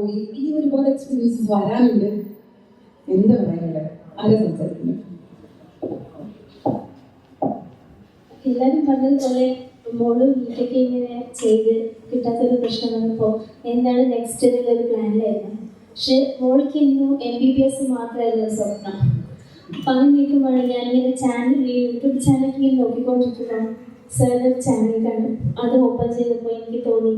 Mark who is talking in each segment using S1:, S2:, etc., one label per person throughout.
S1: പോയി. ഇനി ഒരുപാട് എക്സ്പീരിയൻസസ് വരാനുണ്ട്. എന്താ പറയാനുള്ളത്? ആരെ സംസാരിക്കുന്നു
S2: എല്ലാവരും പറഞ്ഞതുപോലെ മോളും വീട്ടൊക്കെ ഇങ്ങനെ ചെയ്ത് കിട്ടാത്തൊരു പ്രശ്നം വന്നപ്പോൾ എന്താണ് നെക്സ്റ്റ് എന്നുള്ളൊരു പ്ലാനിലായിരുന്നു പക്ഷെ മോൾക്ക് ഇന്നും എം ബി ബി എസ് മാത്രമായിരുന്നു സ്വപ്നം. അപ്പം അങ്ങനെ നിൽക്കുമ്പോഴാണ് ഞാനിങ്ങനെ ചാനൽ യൂട്യൂബ് ചാനൽ ഇങ്ങനെ നോക്കിക്കൊണ്ടിരിക്കുന്നു സാറിന്റെ ചാനൽ കണ്ടു. അത് ഓപ്പൺ ചെയ്തപ്പോൾ എനിക്ക് തോന്നി.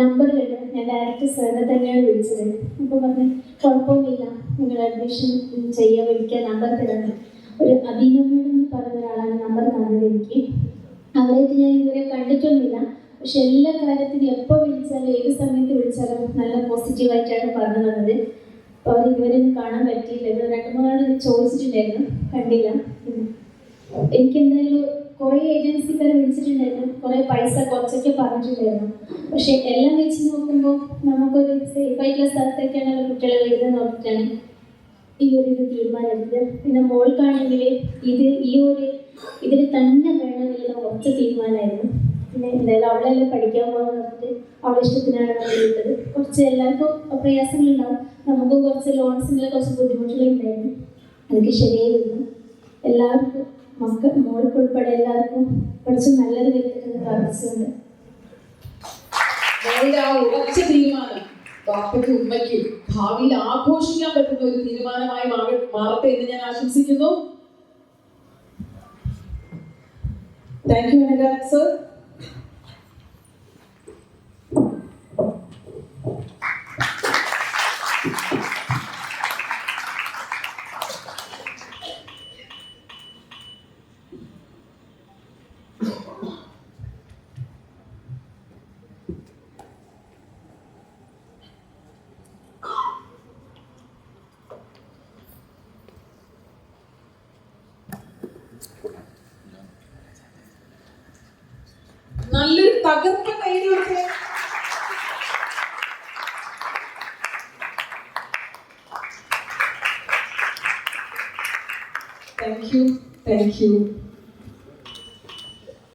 S2: നമ്പർ കണ്ട്. ഞാൻ ഡയറക്റ്റ് സാറിനെ തന്നെയാണ് വിളിച്ചത്. അപ്പോൾ പറഞ്ഞു കുഴപ്പമൊന്നുമില്ല. നിങ്ങൾ അഡ്മിഷൻ ചെയ്യാൻ വിളിക്കാൻ നമ്പർ തരണം ഒരു അഭിനന്ദനം എന്ന് പറഞ്ഞ ഒരാളാണ് നമ്പർ തന്നത് എനിക്ക്. അവരായിട്ട് ഞാൻ ഇതുവരെ കണ്ടിട്ടൊന്നുമില്ല. പക്ഷെ എല്ലാ കാര്യത്തിനും എപ്പോൾ വിളിച്ചാലും ഏത് സമയത്ത് വിളിച്ചാലും നല്ല പോസിറ്റീവായിട്ടാണ് പറഞ്ഞു തന്നത്. അപ്പോൾ അവർ ഇതുവരെ കാണാൻ പറ്റിയില്ല. രണ്ട് മൂന്നാൾ ചോദിച്ചിട്ടുണ്ടായിരുന്നു. കണ്ടില്ല. എനിക്ക് എന്തായാലും കുറേ ഏജൻസിക്കാരെ വിളിച്ചിട്ടുണ്ടായിരുന്നു. കുറേ പൈസ കുറച്ചൊക്കെ പറഞ്ഞിട്ടുണ്ടായിരുന്നു. പക്ഷെ എല്ലാം വെച്ച് നോക്കുമ്പോൾ നമുക്കൊരു സേഫ് ആയിട്ടുള്ള സ്ഥലത്തൊക്കെയാണല്ലോ കുട്ടികളെ വീട് നോക്കിയിട്ടാണ് ഈ ഒരു ഇത് തീരുമാനമെടുത്തത് പിന്നെ മോൾക്കാണെങ്കിൽ ഇത് ഈ ഒരു ഇതിൽ തന്നെ വേണമെന്നുള്ള കുറച്ച് തീരുമാനമായിരുന്നു. പിന്നെ എന്തായാലും അവളെല്ലാം പഠിക്കാൻ പോകുന്ന പറഞ്ഞിട്ട് അവളെ ഇഷ്ടത്തിനാണ് വിട്ടത്. കുറച്ച് എല്ലാവർക്കും പ്രയാസങ്ങളുണ്ടാവും. നമുക്കും കുറച്ച് ലോൺസിനുള്ള കുറച്ച് ബുദ്ധിമുട്ടുകളുണ്ടായിരുന്നു. അതൊക്കെ ശരിയായിരുന്നു എല്ലാവർക്കും മക്കൾ മോൾക്കുൾപ്പെടെ എല്ലാവർക്കും കുറച്ച് നല്ലത് വരുത്തണമെന്ന് പ്രാർത്ഥിച്ചുകൊണ്ട്
S1: മോളുടെ ആ തീരുമാനം ഉമ്മയ്ക്കും ഭാവിയിൽ ആഘോഷിക്കാൻ പറ്റുന്ന ഒരു തീരുമാനമായി മാറ- മാറട്ടെ എന്ന് ഞാൻ ആശംസിക്കുന്നു. താങ്ക് യു സർ നല്ലൊരു തകർപ്പൻ കൈഡി വെച്ചേ താങ്ക് യു താങ്ക് യു